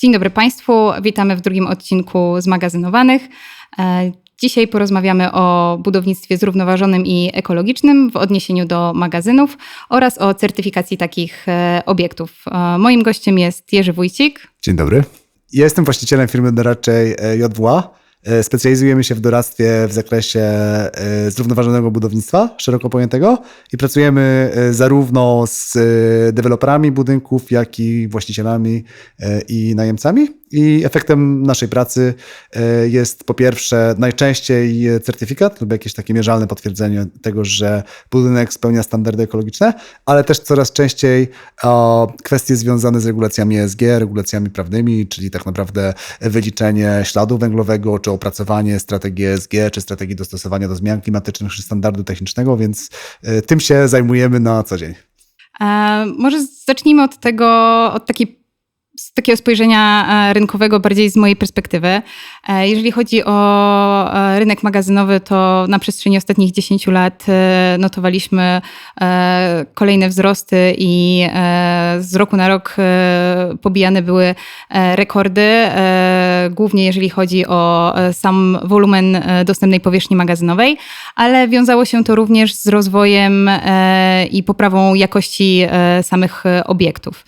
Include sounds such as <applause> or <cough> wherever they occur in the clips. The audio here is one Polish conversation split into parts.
Dzień dobry Państwu, witamy w drugim odcinku zmagazynowanych. E, dzisiaj porozmawiamy o budownictwie zrównoważonym i ekologicznym w odniesieniu do magazynów oraz o certyfikacji takich e, obiektów. E, moim gościem jest Jerzy Wójcik. Dzień dobry. Ja jestem właścicielem firmy doradczej JWA. E, specjalizujemy się w doradztwie w zakresie e, zrównoważonego budownictwa, szeroko pojętego, i pracujemy e, zarówno z deweloperami budynków, jak i właścicielami i najemcami. I efektem naszej pracy jest po pierwsze najczęściej certyfikat lub jakieś takie mierzalne potwierdzenie tego, że budynek spełnia standardy ekologiczne, ale też coraz częściej kwestie związane z regulacjami ESG, regulacjami prawnymi, czyli tak naprawdę wyliczenie śladu węglowego, czy opracowanie strategii ESG, czy strategii dostosowania do zmian klimatycznych, czy standardu technicznego, więc e, tym się zajmujemy na co dzień. E, może zacznijmy od tego, od takiej z takiego spojrzenia e, rynkowego, bardziej z mojej perspektywy. E, jeżeli chodzi o e, rynek magazynowy, to na przestrzeni ostatnich 10 lat notowaliśmy kolejne wzrosty i z roku na rok pobijane były rekordy, głównie jeżeli chodzi o sam wolumen dostępnej powierzchni magazynowej, ale wiązało się to również z rozwojem i poprawą jakości samych obiektów.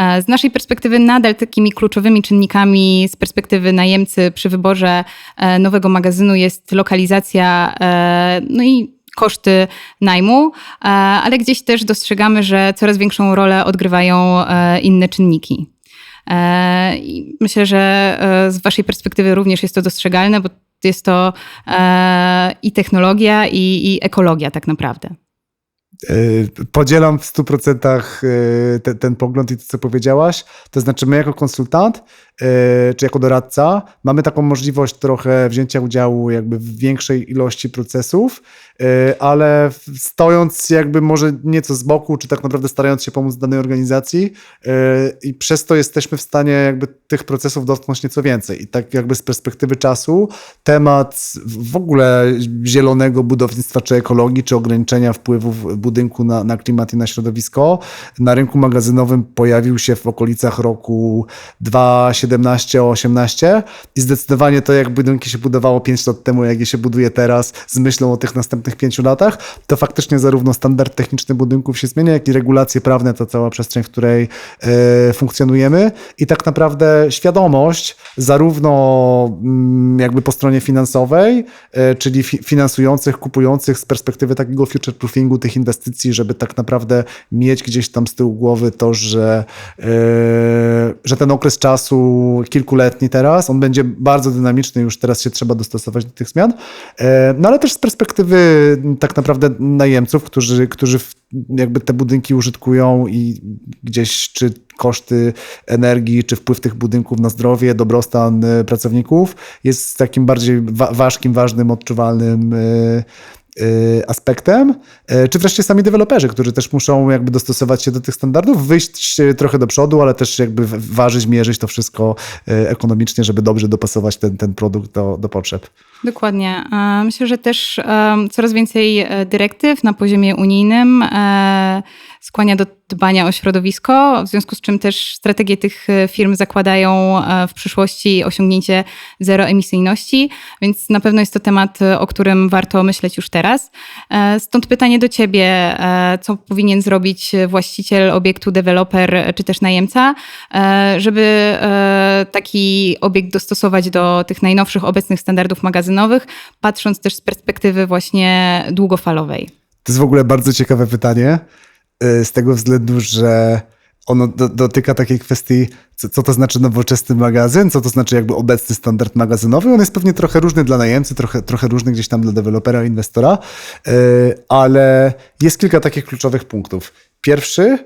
E, z naszej perspektywy nadal takimi kluczowymi czynnikami z perspektywy najemcy przy wyborze e, nowego magazynu jest lokalizacja, e, no i koszty najmu, ale gdzieś też dostrzegamy, że coraz większą rolę odgrywają inne czynniki. I myślę, że z Waszej perspektywy również jest to dostrzegalne, bo jest to i technologia, i, i ekologia tak naprawdę. Y, podzielam w 100% y, ten, ten pogląd i to, co powiedziałaś. To znaczy, my jako konsultant czy jako doradca, mamy taką możliwość trochę wzięcia udziału jakby w większej ilości procesów, e, ale stojąc jakby może nieco z boku, czy tak naprawdę starając się pomóc danej organizacji e, i przez to jesteśmy w stanie jakby tych procesów dotknąć nieco więcej. I tak jakby z perspektywy czasu temat w ogóle zielonego budownictwa, czy ekologii, czy ograniczenia wpływów budynku na, na klimat i na środowisko na rynku magazynowym pojawił się w okolicach roku 2017 17-18 i zdecydowanie to, jak budynki się budowało 5 lat temu, jak je się buduje teraz, z myślą o tych następnych 5 latach, to faktycznie zarówno standard techniczny budynków się zmienia, jak i regulacje prawne, to cała przestrzeń, w której y, funkcjonujemy. I tak naprawdę świadomość zarówno y, jakby po stronie finansowej, y, czyli fi finansujących, kupujących z perspektywy takiego future proofingu tych inwestycji, żeby tak naprawdę mieć gdzieś tam z tyłu głowy to, że, e, że ten okres czasu kilkuletni teraz. On będzie bardzo dynamiczny, już teraz się trzeba dostosować do tych zmian. E, no ale też z perspektywy tak naprawdę najemców, którzy, którzy jakby te budynki użytkują i gdzieś czy koszty energii, czy wpływ tych budynków na zdrowie, dobrostan e, pracowników jest takim bardziej ważkim, ważnym, odczuwalnym e, aspektem, y, czy wreszcie sami deweloperzy, którzy też muszą jakby dostosować się do tych standardów, wyjść trochę do przodu, ale też jakby ważyć, mierzyć to wszystko y, ekonomicznie, żeby dobrze dopasować ten, ten produkt do, do potrzeb. Dokładnie. Myślę, że też coraz więcej e, dyrektyw na poziomie unijnym e, skłania do dbania o środowisko, w związku z czym też strategie tych e, firm zakładają e, w przyszłości osiągnięcie zeroemisyjności, więc na pewno jest to temat, e, o którym warto myśleć już teraz. Stąd pytanie do Ciebie, co powinien zrobić właściciel obiektu, deweloper czy też najemca, żeby taki obiekt dostosować do tych najnowszych obecnych standardów magazynowych, patrząc też z perspektywy właśnie długofalowej? To jest w ogóle bardzo ciekawe pytanie. Y, z tego względu, że ono do, dotyka takiej kwestii, co, co, to znaczy nowoczesny magazyn, co to znaczy jakby obecny standard magazynowy. On jest pewnie trochę różny dla najemcy, trochę, trochę różny gdzieś tam dla dewelopera, inwestora, yy, ale jest kilka takich kluczowych punktów. Pierwszy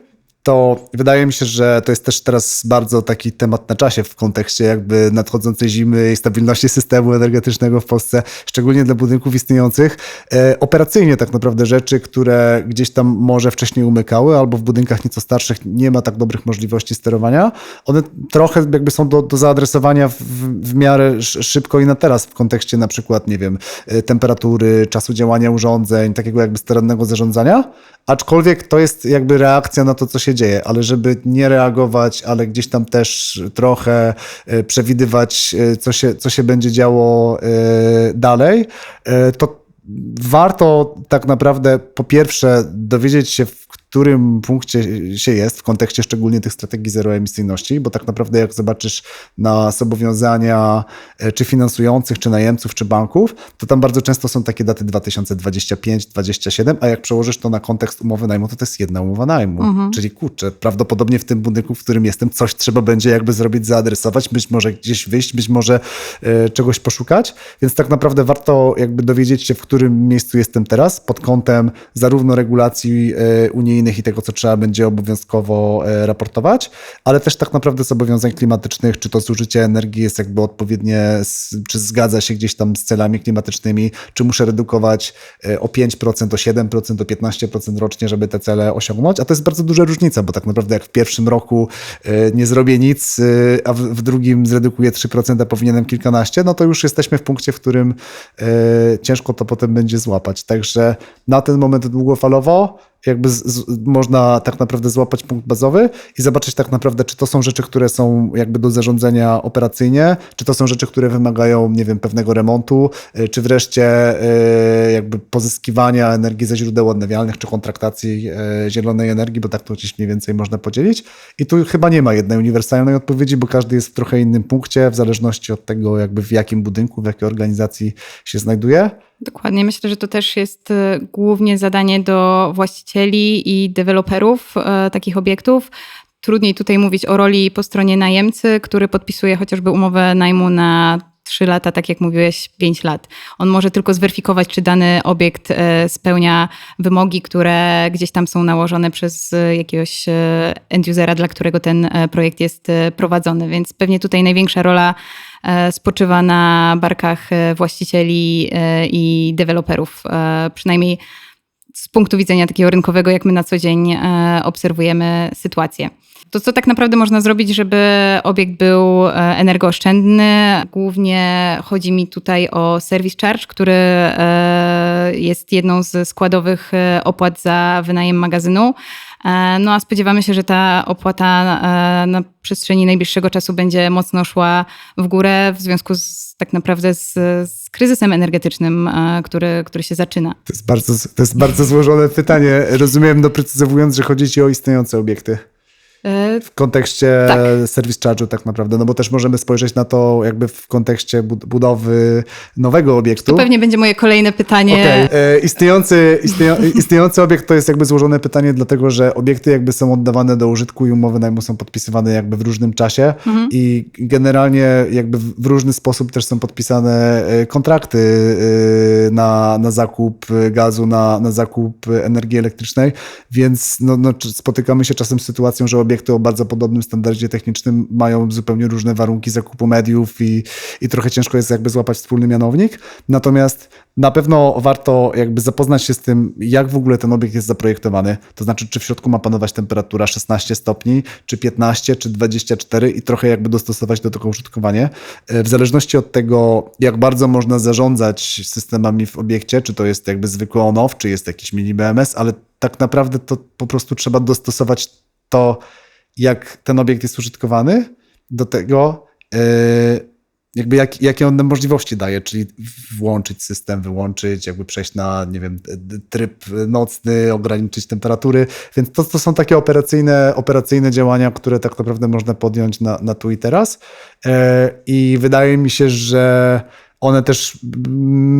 to wydaje mi się, że to jest też teraz bardzo taki temat na czasie w kontekście jakby nadchodzącej zimy i stabilności systemu energetycznego w Polsce, szczególnie dla budynków istniejących. E, operacyjnie tak naprawdę rzeczy, które gdzieś tam może wcześniej umykały, albo w budynkach nieco starszych nie ma tak dobrych możliwości sterowania, one trochę jakby są do, do zaadresowania w, w miarę szybko i na teraz w kontekście na przykład, nie wiem, e, temperatury, czasu działania urządzeń, takiego jakby starannego zarządzania, aczkolwiek to jest jakby reakcja na to, co się dzieje, ale żeby nie reagować, ale gdzieś tam też trochę e, przewidywać, e, co się, co się będzie działo e, dalej, to warto tak naprawdę po pierwsze dowiedzieć się, w którym punkcie się jest w kontekście szczególnie tych strategii zeroemisyjności, bo tak naprawdę jak zobaczysz na zobowiązania e, czy finansujących, czy najemców, czy banków, to tam bardzo często są takie daty 2025, 27, a jak przełożysz to na kontekst umowy najmu, to to jest jedna umowa najmu. Czyli kurczę, prawdopodobnie w tym budynku, w którym jestem, coś trzeba będzie jakby zrobić, zaadresować, być może gdzieś wyjść, być może e, czegoś poszukać, więc tak naprawdę warto jakby dowiedzieć się, w którym miejscu jestem teraz pod kątem zarówno regulacji e, i tego, co trzeba będzie obowiązkowo e, raportować, ale też tak naprawdę zobowiązań klimatycznych, czy to zużycie energii jest jakby odpowiednie, czy zgadza się gdzieś tam z celami klimatycznymi, czy muszę redukować e, o 5%, o 7%, o 15% rocznie, żeby te cele osiągnąć, a to jest bardzo duża różnica, bo tak naprawdę jak w pierwszym roku e, nie zrobię nic, a w drugim zredukuję 3%, a powinienem kilkanaście, no to już jesteśmy w punkcie, w którym ciężko to potem będzie złapać. Także na ten moment długofalowo jakby z, z, można tak naprawdę złapać punkt bazowy i zobaczyć tak naprawdę, czy to są rzeczy, które są jakby do zarządzania operacyjnie, czy to są rzeczy, które wymagają, nie wiem, pewnego remontu, y, czy wreszcie y, jakby pozyskiwania energii ze źródeł odnawialnych, czy kontraktacji y, zielonej energii, bo tak to gdzieś mniej więcej można podzielić. I tu chyba nie ma jednej uniwersalnej odpowiedzi, bo każdy jest w trochę innym punkcie, w zależności od tego, jakby w jakim budynku, w jakiej organizacji się znajduje. Dokładnie. Myślę, że to też jest e, głównie zadanie do właścicieli i deweloperów e, takich obiektów. Trudniej tutaj mówić o roli po stronie najemcy, który podpisuje chociażby umowę najmu na 3 lata, tak jak mówiłeś, 5 lat. On może tylko zweryfikować, czy dany obiekt e, spełnia wymogi, które gdzieś tam są nałożone przez jakiegoś end-usera, dla którego ten projekt jest prowadzony. Więc pewnie tutaj największa rola E, spoczywa na barkach e, właścicieli e, i deweloperów, przynajmniej z punktu widzenia takiego rynkowego, jak my na co dzień obserwujemy sytuację. To, co tak naprawdę można zrobić, żeby obiekt był energooszczędny, głównie chodzi mi tutaj o service charge, który jest jedną z składowych opłat za wynajem magazynu. E, no a spodziewamy się, że ta opłata e, na przestrzeni najbliższego czasu będzie mocno szła w górę w związku z tak naprawdę z, z kryzysem energetycznym, e, który, który się zaczyna. To jest, bardzo, to jest bardzo złożone pytanie. Rozumiem, doprecyzowując, że chodzi ci o istniejące obiekty. E, w kontekście tak. service charge'u tak naprawdę, no bo też możemy spojrzeć na to jakby w kontekście budowy nowego obiektu. To pewnie będzie moje kolejne pytanie. Okay. E, istniejący, <laughs> istniejący obiekt to jest jakby złożone pytanie, dlatego że obiekty jakby są oddawane do użytku i umowy najmu są podpisywane jakby w różnym czasie mhm. i generalnie jakby w różny sposób też są podpisane e, kontrakty na, na zakup gazu, na, na zakup energii elektrycznej, więc no, no, spotykamy się czasem z sytuacją, że obiekt obiekty o bardzo podobnym standardzie technicznym mają zupełnie różne warunki zakupu mediów i, i trochę ciężko jest jakby złapać wspólny mianownik. Natomiast na pewno warto jakby zapoznać się z tym, jak w ogóle ten obiekt jest zaprojektowany. To znaczy, czy w środku ma panować temperatura 16 stopni, czy 15, czy 24 i trochę jakby dostosować do tego użytkowanie. W zależności od tego, jak bardzo można zarządzać systemami w obiekcie, czy to jest jakby zwykły on-off, czy jest jakiś mini BMS, ale tak naprawdę to po prostu trzeba dostosować to, jak ten obiekt jest użytkowany, do tego, e, jakby jak, jakie on możliwości daje, czyli włączyć system, wyłączyć, jakby przejść na, nie wiem, tryb nocny, ograniczyć temperatury. Więc to, to są takie operacyjne, operacyjne działania, które tak naprawdę można podjąć na, na tu i teraz. E, I wydaje mi się, że one też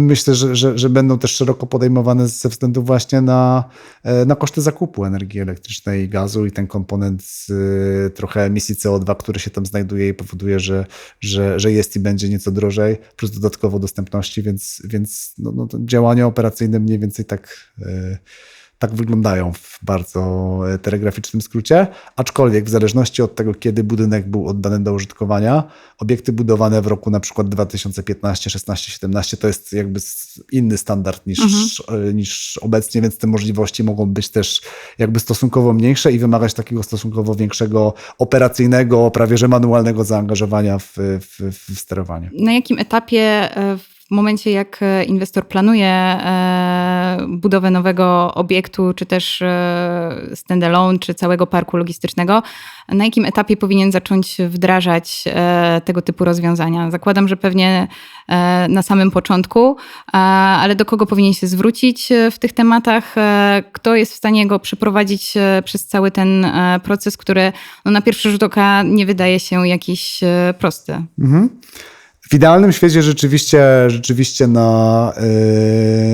myślę, że, że, że, będą też szeroko podejmowane ze względu właśnie na, e, na koszty zakupu energii elektrycznej i gazu i ten komponent y, trochę emisji CO2, który się tam znajduje i powoduje, że, że, że jest i będzie nieco drożej, plus dodatkowo dostępności, więc, więc no, no działania operacyjne mniej więcej tak. Y, tak wyglądają w bardzo e, telegraficznym skrócie, aczkolwiek w zależności od tego, kiedy budynek był oddany do użytkowania, obiekty budowane w roku na przykład 2015, 16, 17 to jest jakby inny standard niż, mhm. E, niż obecnie, więc te możliwości mogą być też jakby stosunkowo mniejsze i wymagać takiego stosunkowo większego operacyjnego, prawie że manualnego zaangażowania w, w, w sterowanie. Na jakim etapie e, w momencie, jak e, inwestor planuje e, budowę nowego obiektu, czy też e, standalone, czy całego parku logistycznego, na jakim etapie powinien zacząć wdrażać tego typu rozwiązania? Zakładam, że pewnie na samym początku, ale do kogo powinien się zwrócić w tych tematach? Kto jest w stanie go przeprowadzić przez cały ten proces, który no, na pierwszy rzut oka nie wydaje się jakiś prosty? Mhm. W idealnym świecie rzeczywiście, rzeczywiście na,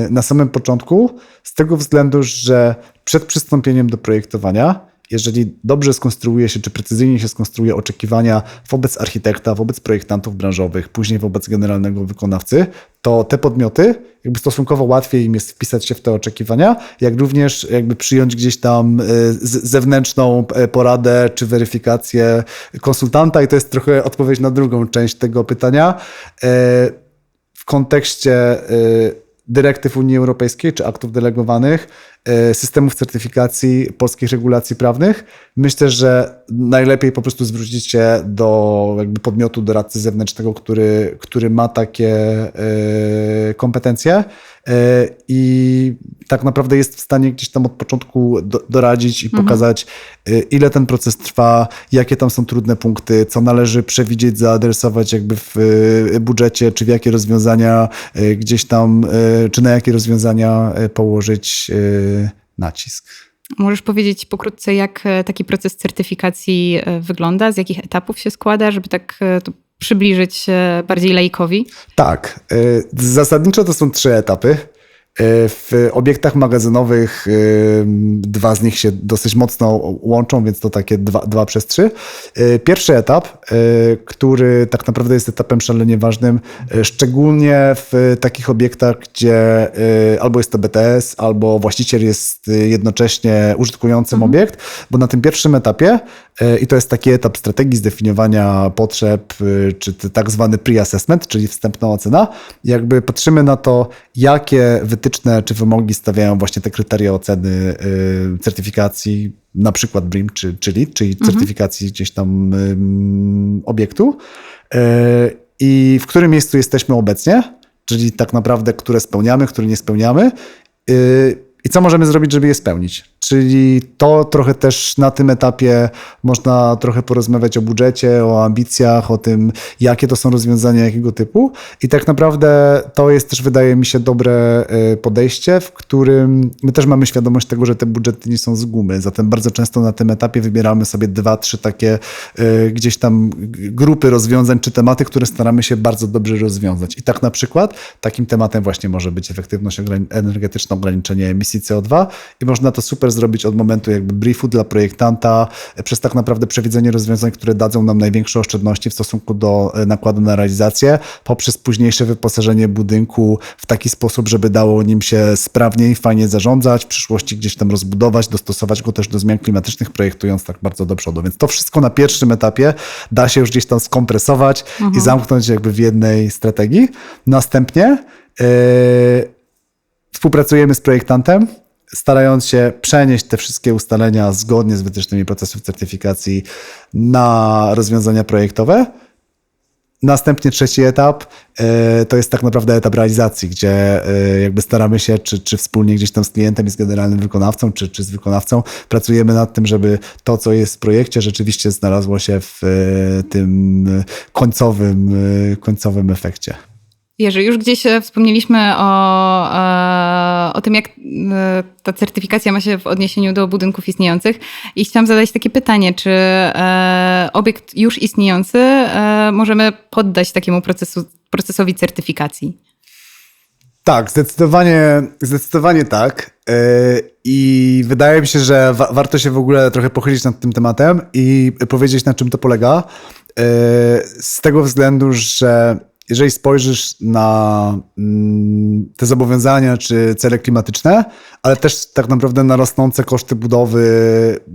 yy, na samym początku, z tego względu, że przed przystąpieniem do projektowania jeżeli dobrze skonstruuje się, czy precyzyjnie się skonstruuje oczekiwania wobec architekta, wobec projektantów branżowych, później wobec generalnego wykonawcy, to te podmioty jakby stosunkowo łatwiej im jest wpisać się w te oczekiwania, jak również jakby przyjąć gdzieś tam e, zewnętrzną e, poradę czy weryfikację konsultanta i to jest trochę odpowiedź na drugą część tego pytania. E, w kontekście dyrektyw Unii Europejskiej czy aktów delegowanych, e, systemów certyfikacji polskich regulacji prawnych. Myślę, że najlepiej po prostu zwrócić się do jakby podmiotu doradcy zewnętrznego, który, który ma takie e, kompetencje E, i tak naprawdę jest w stanie gdzieś tam od początku do, doradzić i mhm. pokazać, ile ten proces trwa, jakie tam są trudne punkty, co należy przewidzieć, zaadresować jakby w budżecie, czy w jakie rozwiązania gdzieś tam, czy na jakie rozwiązania położyć nacisk. Możesz powiedzieć pokrótce, jak taki proces certyfikacji wygląda, z jakich etapów się składa, żeby tak to przybliżyć bardziej laikowi? Tak. Zasadniczo to są trzy etapy. E, w obiektach magazynowych e, dwa z nich się dosyć mocno łączą, więc to takie dwa, dwa przez trzy. E, pierwszy etap, który tak naprawdę jest etapem szalenie ważnym, szczególnie w takich obiektach, gdzie albo jest to BTS, albo właściciel jest jednocześnie użytkującym mhm. obiekt, bo na tym pierwszym etapie, i to jest taki etap strategii zdefiniowania potrzeb, czy tak zwany pre-assessment, czyli wstępna ocena, jakby patrzymy na to, jakie wytyczne czy wymogi stawiają właśnie te kryteria oceny y, certyfikacji, na przykład BRIM czy, czy LEED, czyli mhm. certyfikacji gdzieś tam obiektu. Y, i w którym miejscu jesteśmy obecnie, czyli tak naprawdę, które spełniamy, które nie spełniamy. Y, i co możemy zrobić, żeby je spełnić. Czyli to trochę też na tym etapie można trochę porozmawiać o budżecie, o ambicjach, o tym, jakie to są rozwiązania, jakiego typu. I tak naprawdę to jest też, wydaje mi się, dobre e, podejście, w którym my też mamy świadomość tego, że te budżety nie są z gumy. Zatem bardzo często na tym etapie wybieramy sobie dwa, trzy takie e, gdzieś tam grupy rozwiązań czy tematy, które staramy się bardzo dobrze rozwiązać. I tak na przykład takim tematem właśnie może być efektywność energetyczna, ograniczenie emisji CO2 i można to super zrobić od momentu jakby briefu dla projektanta, e, przez tak naprawdę przewidzenie rozwiązań, które dadzą nam największe oszczędności w stosunku do e, nakładu na realizację, poprzez późniejsze wyposażenie budynku w taki sposób, żeby dało nim się sprawniej, fajnie zarządzać, w przyszłości gdzieś tam rozbudować, dostosować go też do zmian klimatycznych, projektując tak bardzo do przodu. Więc to wszystko na pierwszym etapie da się już gdzieś tam skompresować mhm. i zamknąć jakby w jednej strategii. Następnie yy, współpracujemy z projektantem, starając się przenieść te wszystkie ustalenia zgodnie z wytycznymi procesów certyfikacji na rozwiązania projektowe. Następnie trzeci etap e, to jest tak naprawdę etap realizacji, gdzie e, jakby staramy się, czy, czy wspólnie gdzieś tam z klientem i z generalnym wykonawcą, czy, czy z wykonawcą, pracujemy nad tym, żeby to, co jest w projekcie, rzeczywiście znalazło się w e, tym końcowym, końcowym efekcie. Jerzy, już gdzieś e, wspomnieliśmy o, e, o tym, jak e, ta certyfikacja ma się w odniesieniu do budynków istniejących i chciałam zadać takie pytanie, czy obiekt już istniejący możemy poddać takiemu procesu, procesowi certyfikacji? Tak, zdecydowanie, zdecydowanie tak. I wydaje mi się, że wa warto się w ogóle trochę pochylić nad tym tematem i powiedzieć, na czym to polega. Z tego względu, że jeżeli spojrzysz na mm, te zobowiązania czy cele klimatyczne, ale też tak naprawdę na rosnące koszty budowy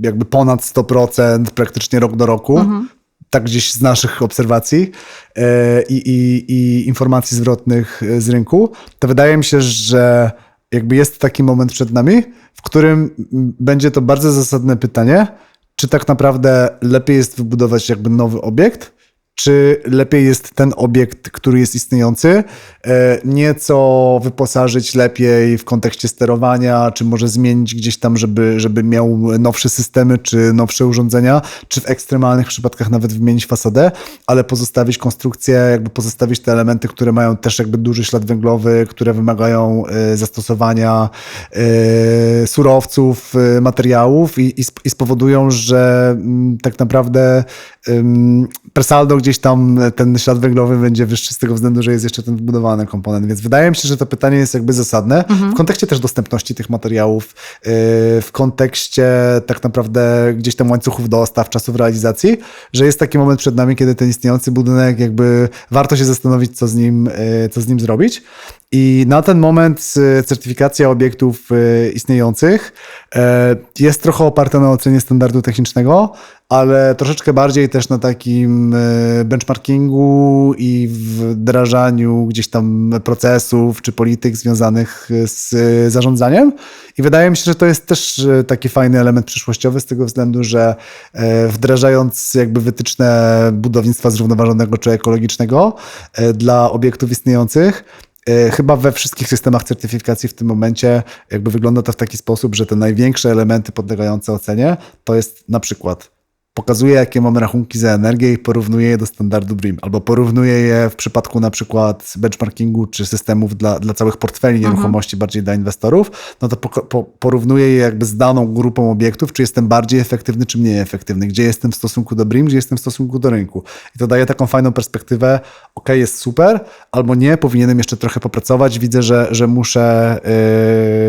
jakby ponad 100% praktycznie rok do roku, mhm. tak gdzieś z naszych obserwacji e, i, i, i informacji zwrotnych z rynku, to wydaje mi się, że jakby jest taki moment przed nami, w którym będzie to bardzo zasadne pytanie, czy tak naprawdę lepiej jest wybudować jakby nowy obiekt, czy lepiej jest ten obiekt, który jest istniejący, e, nieco wyposażyć lepiej w kontekście sterowania, czy może zmienić gdzieś tam, żeby, żeby miał nowsze systemy, czy nowsze urządzenia, czy w ekstremalnych przypadkach nawet wymienić fasadę, ale pozostawić konstrukcję, jakby pozostawić te elementy, które mają też jakby duży ślad węglowy, które wymagają e, zastosowania e, surowców, materiałów i, i spowodują, że mm, tak naprawdę per saldo gdzieś tam ten ślad węglowy będzie wyższy z tego względu, że jest jeszcze ten wbudowany komponent. Więc wydaje mi się, że to pytanie jest jakby zasadne mhm. w kontekście też dostępności tych materiałów, yy, w kontekście tak naprawdę gdzieś tam łańcuchów dostaw, czasów realizacji, że jest taki moment przed nami, kiedy ten istniejący budynek jakby warto się zastanowić, co z nim, yy, co z nim zrobić. I na ten moment yy, certyfikacja obiektów istniejących jest trochę oparta na ocenie standardu technicznego, ale troszeczkę bardziej też na takim e, benchmarkingu i wdrażaniu gdzieś tam procesów czy polityk związanych z zarządzaniem. I wydaje mi się, że to jest też e, taki fajny element przyszłościowy z tego względu, że e, wdrażając jakby wytyczne budownictwa zrównoważonego czy ekologicznego dla obiektów istniejących, Chyba we wszystkich systemach certyfikacji w tym momencie jakby wygląda to w taki sposób, że te największe elementy podlegające ocenie to jest na przykład pokazuje, jakie mamy rachunki za energię i porównuje je do standardu BRIM, albo porównuje je w przypadku na przykład benchmarkingu czy systemów dla, dla całych portfeli mhm. nieruchomości, bardziej dla inwestorów, no to po, po, porównuje je jakby z daną grupą obiektów, czy jestem bardziej efektywny, czy mniej efektywny, gdzie jestem w stosunku do BRIM, gdzie jestem w stosunku do rynku. I to daje taką fajną perspektywę, ok, jest super, albo nie, powinienem jeszcze trochę popracować, widzę, że, że muszę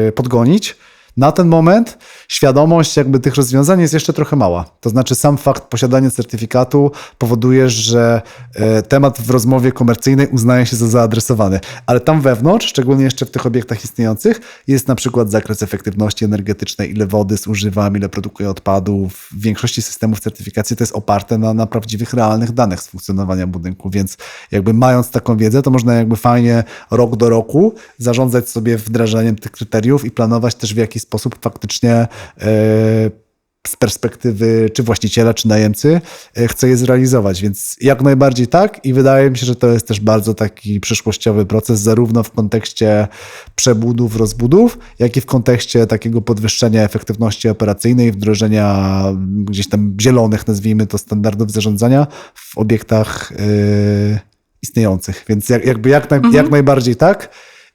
yy, podgonić, na ten moment świadomość jakby tych rozwiązań jest jeszcze trochę mała. To znaczy sam fakt posiadania certyfikatu powoduje, że e, temat w rozmowie komercyjnej uznaje się za zaadresowany. Ale tam wewnątrz, szczególnie jeszcze w tych obiektach istniejących, jest na przykład zakres efektywności energetycznej, ile wody zużywam, ile produkuję odpadów. W większości systemów certyfikacji to jest oparte na, na prawdziwych, realnych danych z funkcjonowania budynku, więc jakby mając taką wiedzę, to można jakby fajnie rok do roku zarządzać sobie wdrażaniem tych kryteriów i planować też w jaki sposób faktycznie e, z perspektywy czy właściciela, czy najemcy e, chce je zrealizować. Więc jak najbardziej tak i wydaje mi się, że to jest też bardzo taki przyszłościowy proces, zarówno w kontekście przebudów, rozbudów, jak i w kontekście takiego podwyższenia efektywności operacyjnej, wdrożenia gdzieś tam zielonych, nazwijmy to, standardów zarządzania w obiektach yy, istniejących. Więc jak, jakby jak, naj, mhm. jak najbardziej tak.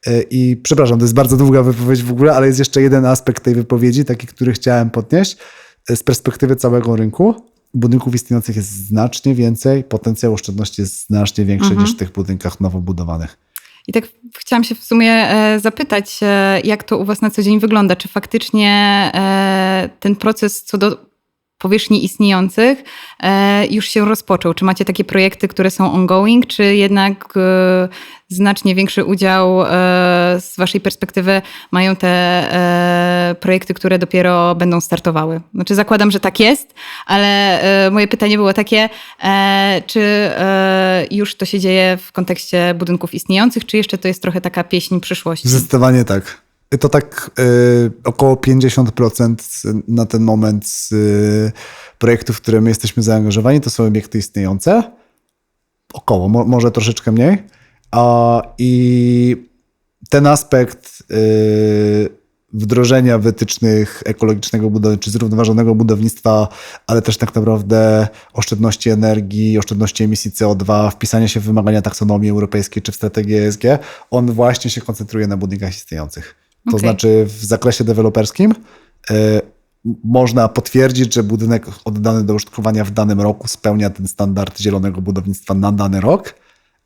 E, I przepraszam, to jest bardzo długa wypowiedź w ogóle, ale jest jeszcze jeden aspekt tej wypowiedzi, taki, który chciałem podnieść. E, z perspektywy całego rynku, budynków istniejących jest znacznie więcej, potencjał oszczędności jest znacznie większy mhm. niż w tych budynkach nowo budowanych. I tak chciałam się w sumie e, zapytać, jak to u Was na co dzień wygląda? Czy faktycznie ten proces co do powierzchni istniejących e, już się rozpoczął? Czy macie takie projekty, które są ongoing, czy jednak e, znacznie większy udział e, z Waszej perspektywy mają te projekty, które dopiero będą startowały? Znaczy, zakładam, że tak jest, ale moje pytanie było takie, czy już to się dzieje w kontekście budynków istniejących, czy jeszcze to jest trochę taka pieśń przyszłości? Zdecydowanie tak. To tak y, około 50% na ten moment y, projektów, w które my jesteśmy zaangażowani, to są obiekty istniejące. Około, mo, może troszeczkę mniej. A, I ten aspekt y, wdrożenia wytycznych ekologicznego czy zrównoważonego budownictwa, ale też tak naprawdę oszczędności energii, oszczędności emisji CO2, wpisania się w wymagania taksonomii europejskiej czy w strategię ESG, on właśnie się koncentruje na budynkach istniejących. To okay. znaczy w zakresie deweloperskim y, można potwierdzić, że budynek oddany do użytkowania w danym roku spełnia ten standard zielonego budownictwa na dany rok,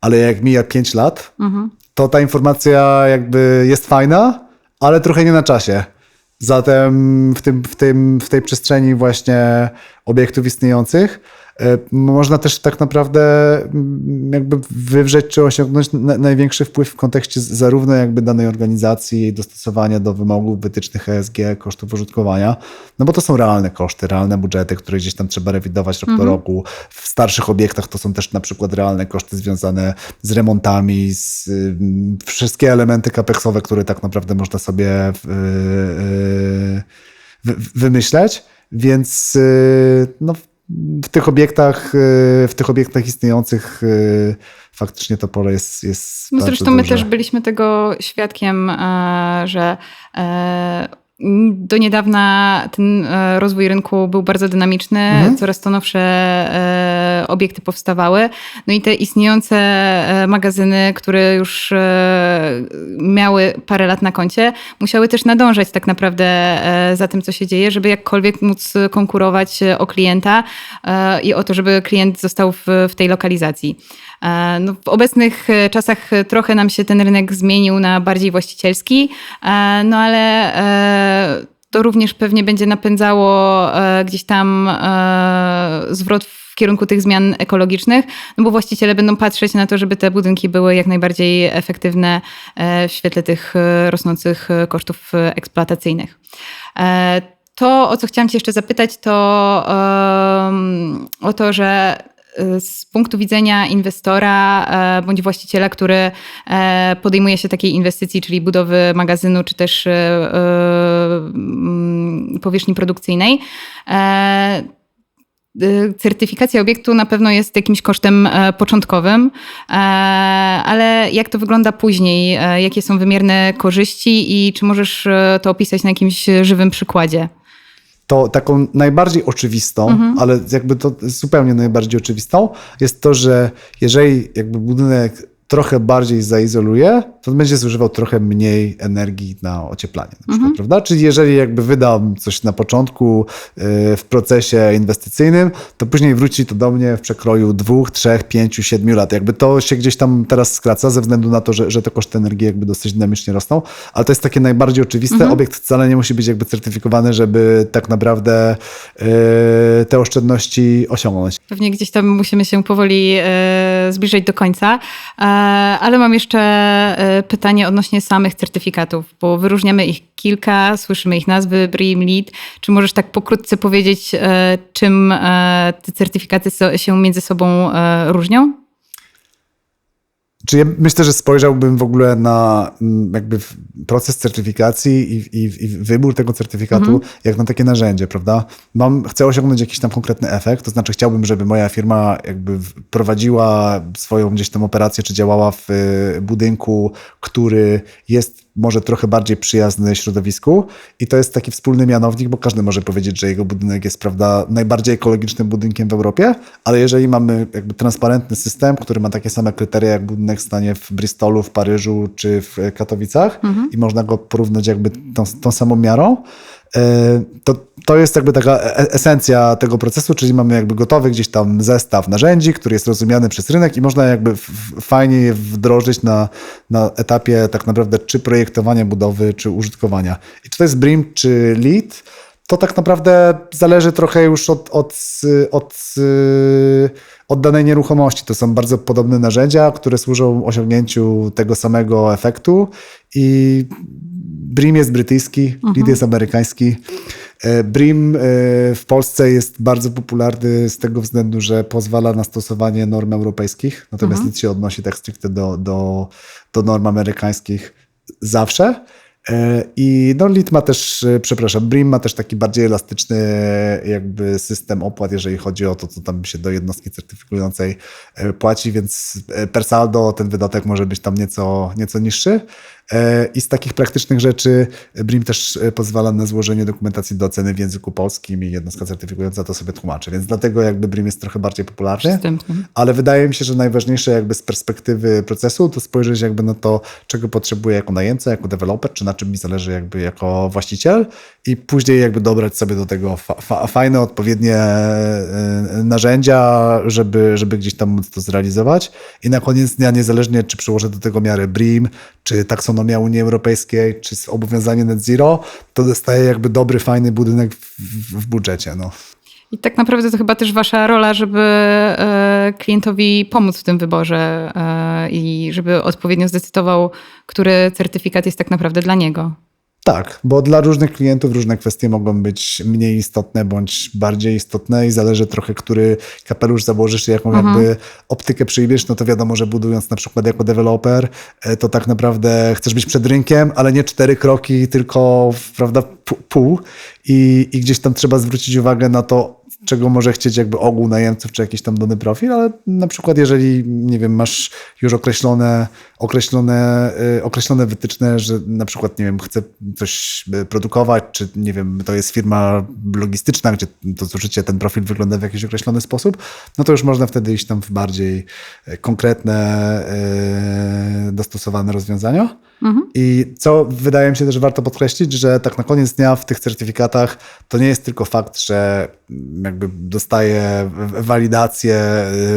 ale jak mija 5 lat, mhm. to ta informacja jakby jest fajna, ale trochę nie na czasie. Zatem w, tym, w, tym, w tej przestrzeni właśnie obiektów istniejących E, można też tak naprawdę mm, jakby wywrzeć czy osiągnąć największy wpływ w kontekście zarówno jakby danej organizacji, jej dostosowania do wymogów wytycznych ESG, kosztów użytkowania, no bo to są realne koszty, realne budżety, które gdzieś tam trzeba rewidować rok mhm. do roku. W starszych obiektach to są też na przykład realne koszty związane z remontami, z y, wszystkie elementy kapeksowe, które tak naprawdę można sobie y, y, wymyśleć. więc y, no, w tych obiektach, y, w tych obiektach istniejących y, faktycznie to pole jest, jest No zresztą my duże. też byliśmy tego świadkiem, e, że e, do niedawna ten e, rozwój rynku był bardzo dynamiczny, Mhm. coraz to nowsze e, obiekty powstawały. No i te istniejące e, magazyny, które już miały parę lat na koncie, musiały też nadążać tak naprawdę za tym, co się dzieje, żeby jakkolwiek móc konkurować o klienta i o to, żeby klient został w, w tej lokalizacji. No, w obecnych czasach trochę nam się ten rynek zmienił na bardziej właścicielski, no ale to również pewnie będzie napędzało e, gdzieś tam e, zwrot w kierunku tych zmian ekologicznych, no bo właściciele będą patrzeć na to, żeby te budynki były jak najbardziej efektywne e, w świetle tych rosnących kosztów eksploatacyjnych. To, o co chciałam Cię jeszcze zapytać, to o to, że z punktu widzenia inwestora e, bądź właściciela, który e, podejmuje się takiej inwestycji, czyli budowy magazynu czy też e, powierzchni produkcyjnej, certyfikacja obiektu na pewno jest jakimś kosztem początkowym, ale jak to wygląda później? Jakie są wymierne korzyści i czy możesz to opisać na jakimś żywym przykładzie? To taką najbardziej oczywistą, Mhm. ale jakby to zupełnie najbardziej oczywistą, jest to, że jeżeli jakby budynek trochę bardziej zaizoluje, to będzie zużywał trochę mniej energii na ocieplanie na przykład, Mhm. prawda? Czyli jeżeli jakby wydam coś na początku y, w procesie inwestycyjnym, to później wróci to do mnie w przekroju dwóch, trzech, pięciu, siedmiu lat. Jakby to się gdzieś tam teraz skraca ze względu na to, że, że te koszty energii jakby dosyć dynamicznie rosną, ale to jest takie najbardziej oczywiste. Mhm. Obiekt wcale nie musi być jakby certyfikowany, żeby tak naprawdę y, te oszczędności osiągnąć. Pewnie gdzieś tam musimy się powoli e, zbliżać do końca, e, ale mam jeszcze e, pytanie odnośnie samych certyfikatów, bo wyróżniamy ich kilka, słyszymy ich nazwy, BREEAM, LEED. Czy możesz tak pokrótce powiedzieć, e, czym e, te certyfikaty się między sobą e, różnią? Czy ja myślę, że spojrzałbym w ogóle na mm, jakby proces certyfikacji i, i, i wybór tego certyfikatu jak na takie narzędzie, prawda? Mam, chcę osiągnąć jakiś tam konkretny efekt, to znaczy chciałbym, żeby moja firma jakby prowadziła swoją gdzieś tam operację, czy działała w y, budynku, który jest może trochę bardziej przyjazny środowisku. I to jest taki wspólny mianownik, bo każdy może powiedzieć, że jego budynek jest, prawda, najbardziej ekologicznym budynkiem w Europie, ale jeżeli mamy jakby transparentny system, który ma takie same kryteria jak budynek stanie w Bristolu, w Paryżu czy w Katowicach i można go porównać jakby tą, tą samą miarą, to, to jest jakby taka e- esencja tego procesu, czyli mamy jakby gotowy gdzieś tam zestaw narzędzi, który jest rozumiany przez rynek i można jakby fajnie je wdrożyć na, na etapie tak naprawdę czy projektowania budowy, czy użytkowania. I czy to jest BRIM, czy LEED, to tak naprawdę zależy trochę już od, od, od, od danej nieruchomości. To są bardzo podobne narzędzia, które służą osiągnięciu tego samego efektu i BRIM jest brytyjski, LEED jest amerykański. E, BRIM e, w Polsce jest bardzo popularny z tego względu, że pozwala na stosowanie norm europejskich, natomiast nic się odnosi tak stricte do, do, do norm amerykańskich zawsze. E, I no, LEED ma też, e, przepraszam, BRIM ma też taki bardziej elastyczny jakby system opłat, jeżeli chodzi o to, co tam się do jednostki certyfikującej e, płaci, więc e, per saldo ten wydatek może być tam nieco, nieco niższy. E, I z takich praktycznych rzeczy BRIM też e, pozwala na złożenie dokumentacji do oceny w języku polskim i jednostka certyfikująca to sobie tłumaczy, więc dlatego jakby BRIM jest trochę bardziej popularny. Przystępnym. Ale wydaje mi się, że najważniejsze jakby z perspektywy procesu to spojrzeć jakby na to, czego potrzebuję jako najemca, jako deweloper, czy na czym mi zależy jakby jako właściciel i później jakby dobrać sobie do tego fa fa fajne, odpowiednie e, narzędzia, żeby, żeby gdzieś tam móc to zrealizować. I na koniec dnia, niezależnie czy przyłożę do tego miarę BRIM, czy taksonomia Unii Europejskiej, czy obowiązanie net zero, to dostaję jakby dobry, fajny budynek w, w, w budżecie. No. I tak naprawdę to chyba też wasza rola, żeby e, klientowi pomóc w tym wyborze e, i żeby odpowiednio zdecydował, który certyfikat jest tak naprawdę dla niego. Tak, bo dla różnych klientów różne kwestie mogą być mniej istotne bądź bardziej istotne i zależy trochę, który kapelusz założysz i jaką jakby optykę przyjmiesz, no to wiadomo, że budując na przykład jako deweloper, e, to tak naprawdę chcesz być przed rynkiem, ale nie cztery kroki, tylko prawda, pół. I, i gdzieś tam trzeba zwrócić uwagę na to, czego może chcieć jakby ogół najemców, czy jakiś tam dany profil, ale na przykład jeżeli, nie wiem, masz już określone, określone, y, określone wytyczne, że na przykład, nie wiem, chcę coś y, produkować, czy nie wiem, to jest firma logistyczna, gdzie to zużycie, ten profil wygląda w jakiś określony sposób, no to już można wtedy iść tam w bardziej y, konkretne, dostosowane rozwiązania. I co wydaje mi się też warto podkreślić, że tak na koniec dnia w tych certyfikatach to nie jest tylko fakt, że mm, jakby dostaję walidację,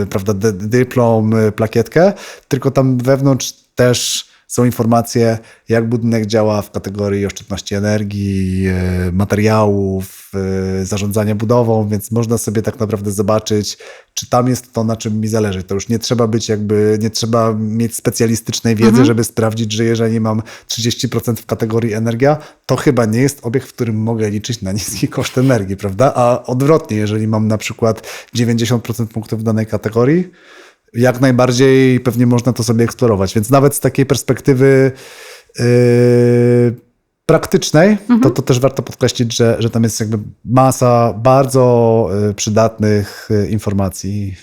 prawda, dy- dyplom, plakietkę, tylko tam wewnątrz też są informacje, jak budynek działa w kategorii oszczędności energii, y, materiałów, y, zarządzania budową, więc można sobie tak naprawdę zobaczyć, czy tam jest to, na czym mi zależy. To już nie trzeba być jakby, nie trzeba mieć specjalistycznej wiedzy, żeby sprawdzić, że jeżeli mam 30% w kategorii energia, to chyba nie jest obiekt, w którym mogę liczyć na niski koszt energii, prawda? A odwrotnie, jeżeli mam na przykład 90% punktów w danej kategorii, jak najbardziej pewnie można to sobie eksplorować. Więc nawet z takiej perspektywy yy, praktycznej, to, to też warto podkreślić, że, że tam jest jakby masa bardzo yy, przydatnych yy, informacji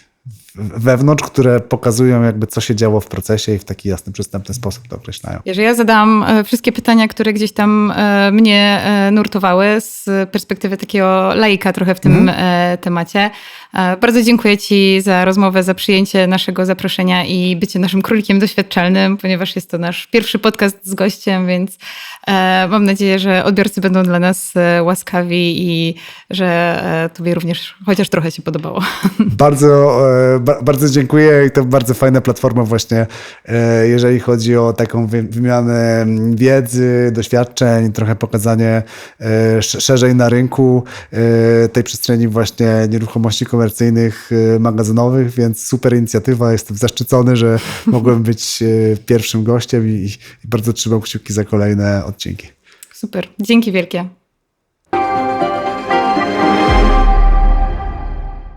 wewnątrz, które pokazują jakby co się działo w procesie i w taki jasny, przystępny sposób to określają. Jeżeli ja zadałam e, wszystkie pytania, które gdzieś tam e, mnie e, nurtowały z perspektywy takiego laika trochę w tym e, temacie. Bardzo dziękuję Ci za rozmowę, za przyjęcie naszego zaproszenia i bycie naszym królikiem doświadczalnym, ponieważ jest to nasz pierwszy podcast z gościem, więc mam nadzieję, że odbiorcy będą dla nas łaskawi i że Tobie również chociaż trochę się podobało. Bardzo, ba- bardzo dziękuję i to bardzo fajna platforma właśnie, e, jeżeli chodzi o taką wy- wymianę wiedzy, doświadczeń, trochę pokazanie e, sz- szerzej na rynku e, tej przestrzeni właśnie nieruchomości komercyjnych, magazynowych, więc super inicjatywa. Jestem zaszczycony, że <laughs> mogłem być pierwszym gościem i, i bardzo trzymam kciuki za kolejne odcinki. Super, dzięki wielkie.